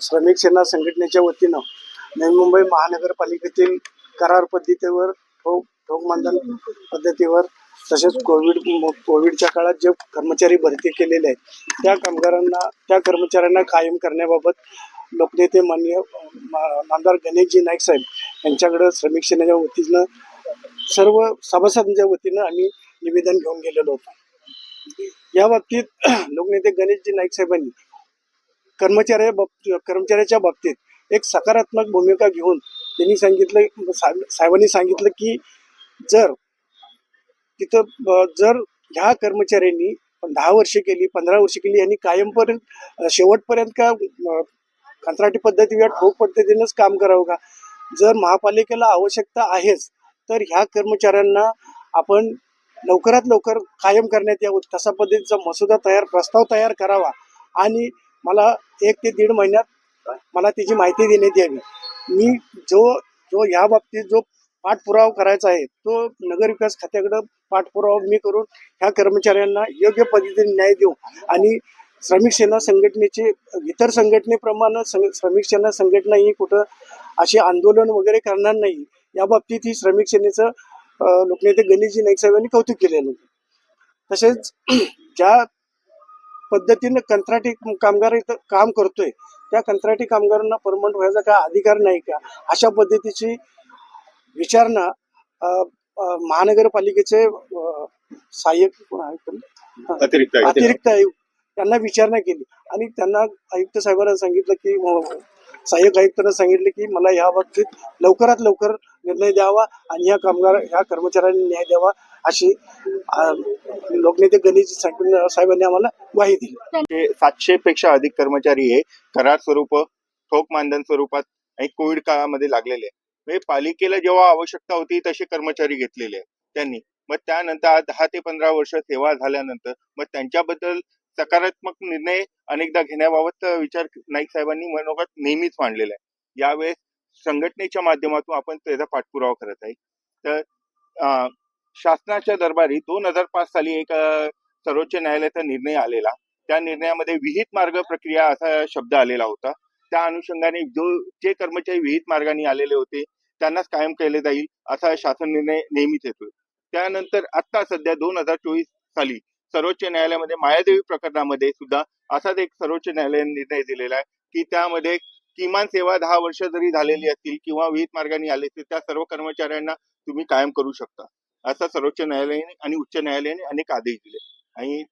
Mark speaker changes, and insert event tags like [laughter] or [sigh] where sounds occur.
Speaker 1: श्रमिक सेना संघटनेच्या वतीनं नवी मुंबई महानगरपालिकेतील करार पद्धतीवर ठोक ठोक मानधन पद्धतीवर तसेच कोविड कोविडच्या काळात जे कर्मचारी भरती केलेले आहेत त्या कामगारांना त्या कर्मचाऱ्यांना कायम करण्याबाबत लोकनेते माननीय मा- गणेशजी नाईक साहेब यांच्याकडं श्रमिक सेनेच्या वतीनं सर्व सभासदांच्या वतीनं आम्ही निवेदन घेऊन गेलेलो होतो. या बाबतीत लोकनेते गणेशजी नाईक साहेबांनी कर्मचाऱ्या बाबतीत कर्मचाऱ्याच्या बाबतीत एक सकारात्मक भूमिका घेऊन त्यांनी सांगितलं साहेबांनी सांगितलं की जर तिथं ब- जर ह्या कर्मचाऱ्यांनी दहा वर्षे केली पंधरा वर्षे केली यांनी कायमपर्यंत शेवटपर्यंत का कंत्राटी पद्धती किंवा ठोक पद्धतीनंच काम करावं का? जर महापालिकेला आवश्यकता आहेच तर ह्या कर्मचाऱ्यांना आपण लवकरात लवकर कायम करण्यात यावं. तसा पद्धतीचा मसुदा तयार प्रस्ताव तयार करावा आणि मला एक ते दीड महिन्यात मला त्याची माहिती देण्यात यावी. मी जो जो ह्या बाबतीत जो पाठपुरावा करायचा आहे तो नगरविकास खात्याकडं पाठपुरावा मी करून ह्या कर्मचाऱ्यांना योग्य पद्धतीने न्याय देऊ आणि श्रमिक सेना संघटनेचे इतर संघटनेप्रमाणे सं- श्रमिक सेना संघटना ही कुठं असे आंदोलन वगैरे करणार नाही या बाबतीत ही श्रमिक सेनेचं लोकनेते गणेशजी नाईक साहेबांनी कौतुक केलेलं तसेच [clears throat] ज्या पद्धतीनं कंत्राटी कामगार इथं काम करतोय. त्या कंत्राटी कामगारांना परमनंट व्हायचा काय अधिकार नाही का? अशा पद्धतीची विचारणा महानगरपालिकेचे सहाय्यक कोण आहेत पण?
Speaker 2: अतिरिक्त आयुक्त.
Speaker 1: अतिरिक्त आयुक्त. त्यांना विचारणा केली. आणि त्यांना आयुक्त साहेबांना सांगितलं की सहाय्यक आयुक्तांना सांगितले की मला या बाबतीत लवकरात लवकर निर्णय द्यावा आणि या कामगार ह्या कर्मचाऱ्यांनी न्याय द्यावा अशी लोकनेते गणेश साहेबांनी आम्हाला ग्वाही दिली
Speaker 2: सातशे पेक्षा अधिक कर्मचारी हे करार स्वरूप ठोक मानधन स्वरूपात आणि कोविड काळामध्ये लागलेले आहे. म्हणजे पालिकेला जेव्हा आवश्यकता होती तसे कर्मचारी घेतलेले त्यांनी मग त्यानंतर आज दहा ते पंधरा वर्ष सेवा झाल्यानंतर मग त्यांच्याबद्दल सकारात्मक निर्णय अनेकदा घेण्याबाबत विचार नाईक साहेबांनी मनोगत नेहमीच मांडलेला आहे. यावेळेस संघटनेच्या माध्यमातून आपण त्याचा पाठपुरावा करत आहे. तर शासनाच्या दरबारी दोन हजार पाच साली एक सर्वोच्च न्यायालयाचा निर्णय आलेला. त्या निर्णयामध्ये विहित मार्ग प्रक्रिया असा शब्द आलेला होता. त्या अनुषंगाने जो जे कर्मचारी विहित मार्गाने आलेले होते त्यांनाच कायम केले जाईल असा शासन निर्णय नेहमीच येतोय. त्यानंतर आता सध्या दोन हजार चोवीस साली सर्वोच्च न्यायालयामध्ये मायादेवी प्रकरणामध्ये सुद्धा असाच एक सर्वोच्च न्यायालयाने निर्णय दिलेला आहे की त्यामध्ये किमान सेवा दहा वर्ष जरी झालेली असतील किंवा विहित मार्गाने आले तर त्या सर्व कर्मचाऱ्यांना तुम्ही कायम करू शकता. असं सर्वोच्च न्यायालयाने आणि उच्च न्यायालयाने अनेक आदेश दिले. आणि